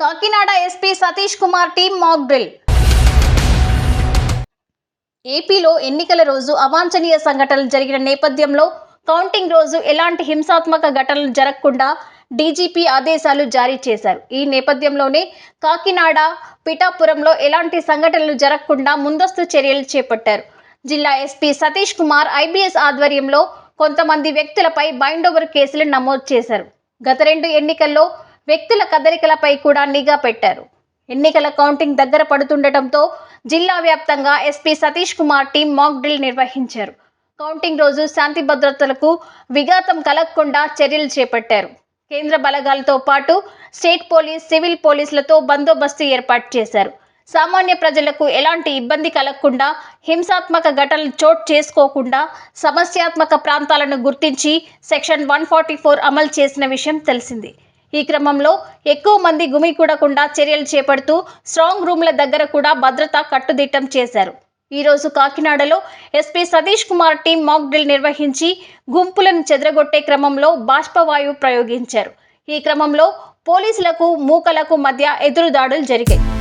Kakinada SP Satish Kumar team mock drill. ఏపీలో ఎన్నికల రోజు అవాంఛనీయ సంఘటనలు జరిగిన నేపథ్యంలో కౌంటింగ్ రోజు ఎలాంటి హింసాత్మక ఘటనలు జరగకుండా డీజీపీ ఆదేశాలు జారీ చేశారు. ఈ నేపథ్యంలోనే కాకినాడ పిఠాపురంలో ఎలాంటి సంఘటనలు జరగకుండా ముందస్తు చర్యలు చేపట్టారు. జిల్లా ఎస్పీ సతీష్ కుమార్ ఐబీఎస్ ఆధ్వర్యంలో కొంతమంది వ్యక్తులపై బైండోవర్ కేసులు నమోదు చేశారు. గత రెండు ఎన్నికల్లో వ్యక్తుల కదలికలపై కూడా నిఘా పెట్టారు. ఎన్నికల కౌంటింగ్ దగ్గర పడుతుండటంతో జిల్లా వ్యాప్తంగా SP Satish Kumar team mock drill నిర్వహించారు. కౌంటింగ్ రోజు శాంతి భద్రతలకు విఘాతం కలగకుండా చర్యలు చేపట్టారు. కేంద్ర బలగాలతో పాటు స్టేట్ పోలీస్ సివిల్ పోలీసులతో బందోబస్తు ఏర్పాటు చేశారు. సామాన్య ప్రజలకు ఎలాంటి ఇబ్బంది కలగకుండా హింసాత్మక ఘటనలు చోటు చేసుకోకుండా సమస్యాత్మక ప్రాంతాలను గుర్తించి సెక్షన్ వన్ ఫార్టీ ఫోర్ అమలు చేసిన విషయం తెలిసింది. ఈ క్రమంలో ఎక్కువ మంది గుమికూడకుండా చర్యలు చేపడుతూ స్ట్రాంగ్ రూమ్ల దగ్గర కూడా భద్రత కట్టుదిట్టం చేశారు. ఈరోజు కాకినాడలో SP Satish Kumar team mock drill నిర్వహించి గుంపులను చెదరగొట్టే క్రమంలో బాష్పవాయువు ప్రయోగించారు. ఈ క్రమంలో పోలీసులకు మూకలకు మధ్య ఎదురుదాడులు జరిగాయి.